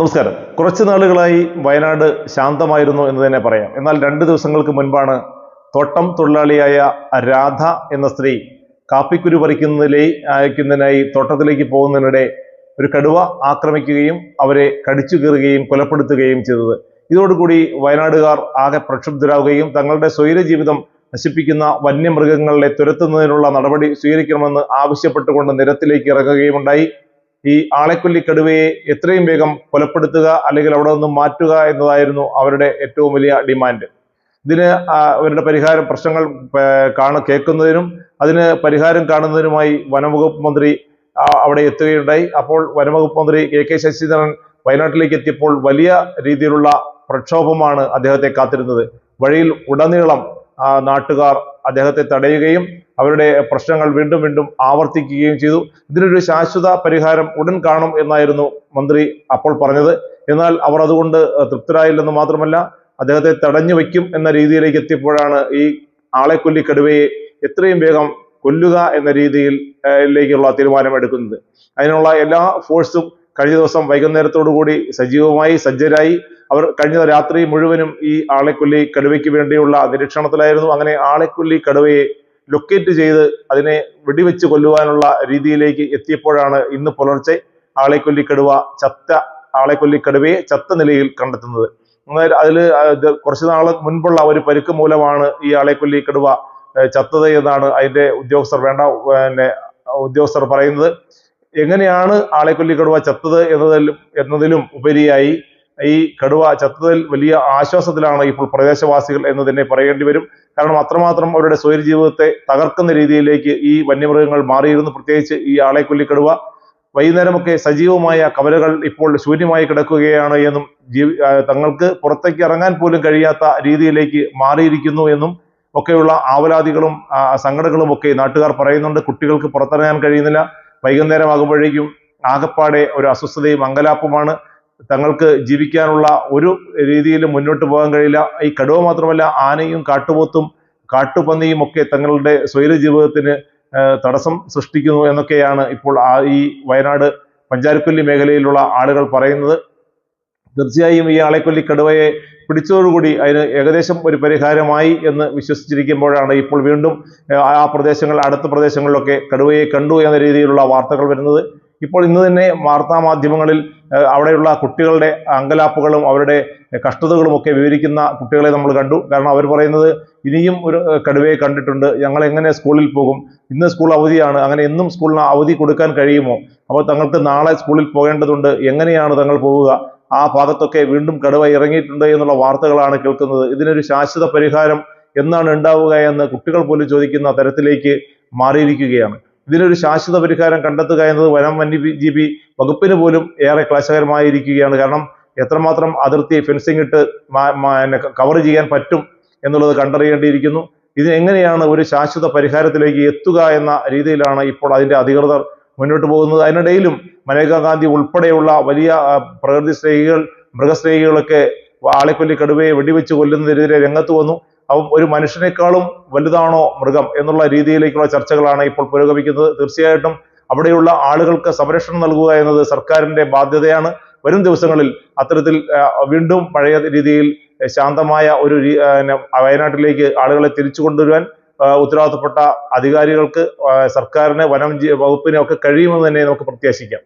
നമസ്കാരം. കുറച്ചു നാളുകളായി വയനാട് ശാന്തമായിരുന്നു എന്ന് തന്നെ പറയാം. എന്നാൽ രണ്ട് ദിവസങ്ങൾക്ക് മുൻപാണ് തോട്ടം തൊഴിലാളിയായ രാധ എന്ന സ്ത്രീ കാപ്പിക്കുരു പറിക്കുന്നതിലേ അയക്കുന്നതിനായി തോട്ടത്തിലേക്ക് പോകുന്നതിനിടെ ഒരു കടുവ ആക്രമിക്കുകയും അവരെ കടിച്ചു കീറുകയും കൊലപ്പെടുത്തുകയും ചെയ്തത്. ഇതോടുകൂടി വയനാടുകാർ ആകെ പ്രക്ഷുബ്ധരാകുകയും തങ്ങളുടെ സ്വൈര ജീവിതം നശിപ്പിക്കുന്ന വന്യമൃഗങ്ങളെ തുരത്തുന്നതിനുള്ള നടപടി സ്വീകരിക്കണമെന്ന് ആവശ്യപ്പെട്ടുകൊണ്ട് നിരത്തിലേക്ക് ഇറങ്ങുകയും ഉണ്ടായി ഈ ആളെക്കൊല്ലി കടുവയെ എത്രയും വേഗം കൊലപ്പെടുത്തുക അല്ലെങ്കിൽ അവിടെ നിന്ന് മാറ്റുക എന്നതായിരുന്നു അവരുടെ ഏറ്റവും വലിയ ഡിമാൻഡ്. ഇതിന് അവരുടെ പരിഹാരം പ്രശ്നങ്ങൾ കാണ കേൾക്കുന്നതിനും അതിന് പരിഹാരം കാണുന്നതിനുമായി വനംവകുപ്പ് മന്ത്രി അവിടെ എത്തുകയുണ്ടായി. അപ്പോൾ വനംവകുപ്പ് മന്ത്രി എ കെ ശശിധരൻ വയനാട്ടിലേക്ക് എത്തിയപ്പോൾ വലിയ രീതിയിലുള്ള പ്രക്ഷോഭമാണ് അദ്ദേഹത്തെ കാത്തിരുന്നത്. വഴിയിൽ ഉടനീളം നാട്ടുകാർ അദ്ദേഹത്തെ തടയുകയും അവരുടെ പ്രശ്നങ്ങൾ വീണ്ടും വീണ്ടും ആവർത്തിക്കുകയും ചെയ്തു. ഇതിനൊരു ശാശ്വത പരിഹാരം ഉടൻ കാണും എന്നായിരുന്നു മന്ത്രി അപ്പോൾ പറഞ്ഞത്. എന്നാൽ അവർ അതുകൊണ്ട് തൃപ്തരായില്ലെന്ന് മാത്രമല്ല അദ്ദേഹത്തെ തടഞ്ഞു വയ്ക്കും എന്ന രീതിയിലേക്ക് എത്തിയപ്പോഴാണ് ഈ ആളെ കൊല്ലി കടുവയെ എത്രയും വേഗം കൊല്ലുക എന്ന രീതിയിൽ ലേക്കുള്ള തീരുമാനമെടുക്കുന്നത്. അതിനുള്ള എല്ലാ ഫോഴ്സും കഴിഞ്ഞ ദിവസം വൈകുന്നേരത്തോടു കൂടി സജീവമായി സജ്ജരായി. അവർ കഴിഞ്ഞ രാത്രി മുഴുവനും ഈ ആളെക്കൊല്ലി കടുവയ്ക്ക് വേണ്ടിയുള്ള നിരീക്ഷണത്തിലായിരുന്നു. അങ്ങനെ ആളെക്കൊല്ലി കടുവയെ ലൊക്കേറ്റ് ചെയ്ത് അതിനെ വെടിവെച്ച് കൊല്ലുവാനുള്ള രീതിയിലേക്ക് എത്തിയപ്പോഴാണ് ഇന്ന് പുലർച്ചെ ആളെക്കൊല്ലിക്കടുവ ചത്ത ആളെക്കൊല്ലിക്കടുവയെ ചത്ത നിലയിൽ കണ്ടെത്തുന്നത്. അതിൽ കുറച്ചു നാൾ മുൻപുള്ള ഒരു പരുക്ക് മൂലമാണ് ഈ ആളെക്കൊല്ലിക്കടുവ ചത്തത് എന്നാണ് അതിന്റെ ഉദ്യോഗസ്ഥർ വേണ്ട പിന്നെ ഉദ്യോഗസ്ഥർ പറയുന്നത്. എങ്ങനെയാണ് ആളെക്കൊല്ലിക്കടുവ ചത്തത് എന്നതിലും എന്നതിലും ഉപരിയായി ഈ കടുവ ചത്തതിൽ വലിയ ആശ്വാസത്തിലാണ് ഇപ്പോൾ പ്രദേശവാസികൾ എന്ന് തന്നെ പറയേണ്ടി വരും. കാരണം അത്രമാത്രം അവരുടെ സ്വൈര ജീവിതത്തെ തകർക്കുന്ന രീതിയിലേക്ക് ഈ വന്യമൃഗങ്ങൾ മാറിയിരുന്നു. പ്രത്യേകിച്ച് ഈ ആളെക്കൊല്ലി കടുവ. വൈകുന്നേരമൊക്കെ സജീവമായ കവലകൾ ഇപ്പോൾ ശൂന്യമായി കിടക്കുകയാണ് എന്നും ജീവി തങ്ങൾക്ക് പുറത്തേക്ക് ഇറങ്ങാൻ പോലും കഴിയാത്ത രീതിയിലേക്ക് മാറിയിരിക്കുന്നു എന്നും ഒക്കെയുള്ള ആവലാതികളും സങ്കടങ്ങളും ഒക്കെ നാട്ടുകാർ പറയുന്നുണ്ട്. കുട്ടികൾക്ക് പുറത്തിറങ്ങാൻ കഴിയുന്നില്ല. വൈകുന്നേരമാകുമ്പോഴേക്കും ആകപ്പാടെ ഒരു അസ്വസ്ഥതയും അങ്കലാപ്പുമാണ്. തങ്ങൾക്ക് ജീവിക്കാനുള്ള ഒരു രീതിയിലും മുന്നോട്ട് പോകാൻ കഴിയില്ല. ഈ കടുവ മാത്രമല്ല ആനയും കാട്ടുപോത്തും കാട്ടുപന്നിയും ഒക്കെ തങ്ങളുടെ സ്വൈര ജീവിതത്തിന് തടസ്സം സൃഷ്ടിക്കുന്നു എന്നൊക്കെയാണ് ഇപ്പോൾ ആ ഈ വയനാട് പഞ്ചാരക്കൊല്ലി മേഖലയിലുള്ള ആളുകൾ പറയുന്നത്. തീർച്ചയായും ഈ ആളെക്കൊല്ലി കടുവയെ പിടിച്ചതോടുകൂടി അതിന് ഏകദേശം ഒരു പരിഹാരമായി എന്ന് വിശ്വസിച്ചിരിക്കുമ്പോഴാണ് ഇപ്പോൾ വീണ്ടും ആ പ്രദേശങ്ങൾ അടുത്ത പ്രദേശങ്ങളിലൊക്കെ കടുവയെ കണ്ടു എന്ന രീതിയിലുള്ള വാർത്തകൾ വരുന്നത്. ഇപ്പോൾ ഇന്ന് തന്നെ വാർത്താ മാധ്യമങ്ങളിൽ ഏഹ്, അവിടെയുള്ള കുട്ടികളുടെ അങ്കലാപ്പുകളും അവരുടെ കഷ്ടതകളും ഒക്കെ വിവരിക്കുന്ന കുട്ടികളെ നമ്മൾ കണ്ടു. കാരണം അവർ പറയുന്നത് ഇനിയും ഒരു കടുവയെ കണ്ടിട്ടുണ്ട്. ഞങ്ങൾ എങ്ങനെ സ്കൂളിൽ പോകും? ഇന്ന് സ്കൂൾ അവധിയാണ്. അങ്ങനെ എന്നും സ്കൂളിന് അവധി കൊടുക്കാൻ കഴിയുമോ? അപ്പോൾ തങ്ങൾക്ക് നാളെ സ്കൂളിൽ പോകേണ്ടതുണ്ട്. എങ്ങനെയാണ് തങ്ങൾ പോവുക? ആ ഭാഗത്തൊക്കെ വീണ്ടും കടുവ ഇറങ്ങിയിട്ടുണ്ട് എന്നുള്ള വാർത്തകളാണ് കേൾക്കുന്നത്. ഇതിനൊരു ശാശ്വത പരിഹാരം എന്നാണ് ഉണ്ടാവുക എന്ന് കുട്ടികൾ പോലും ചോദിക്കുന്ന തരത്തിലേക്ക് മാറിയിരിക്കുകയാണ്. ഇതിനൊരു ശാശ്വത പരിഹാരം കണ്ടെത്തുക എന്നത് വനം വന്യജീവി വകുപ്പിന് പോലും ഏറെ ക്ലേശകരമായിരിക്കുകയാണ്. കാരണം എത്രമാത്രം അതിർത്തി ഫെൻസിംഗ് ഇട്ട് കവർ ചെയ്യാൻ പറ്റും എന്നുള്ളത് കണ്ടറിയേണ്ടിയിരിക്കുന്നു. ഇത് എങ്ങനെയാണ് ഒരു ശാശ്വത പരിഹാരത്തിലേക്ക് എത്തുക എന്ന രീതിയിലാണ് ഇപ്പോൾ അതിന്റെ അധികൃതർ മുന്നോട്ട് പോകുന്നത്. അതിനിടയിലും മനേകാ ഗാന്ധി ഉൾപ്പെടെയുള്ള വലിയ പ്രകൃതി സ്നേഹികൾ മൃഗസ്നേഹികളൊക്കെ ആളെക്കൊല്ലി കടുവയെ വെടിവെച്ച് കൊല്ലുന്നതിനെതിരെ രംഗത്ത് വന്നു. അപ്പം ഒരു മനുഷ്യനേക്കാളും വലുതാണോ മൃഗം എന്നുള്ള രീതിയിലേക്കുള്ള ചർച്ചകളാണ് ഇപ്പോൾ പുരോഗമിക്കുന്നത്. തീർച്ചയായിട്ടും അവിടെയുള്ള ആളുകൾക്ക് സംരക്ഷണം നൽകുക എന്നത് സർക്കാരിന്റെ ബാധ്യതയാണ്. വരും ദിവസങ്ങളിൽ അത്തരത്തിൽ വീണ്ടും പഴയ രീതിയിൽ ശാന്തമായ ഒരു വയനാട്ടിലേക്ക് ആളുകളെ തിരിച്ചു കൊണ്ടുവരുവാൻ ഉത്തരവാദിത്തപ്പെട്ട അധികാരികൾക്ക് സർക്കാരിന് വനം വകുപ്പിനെ ഒക്കെ കഴിയുമെന്ന് തന്നെ നമുക്ക് പ്രത്യാശിക്കാം.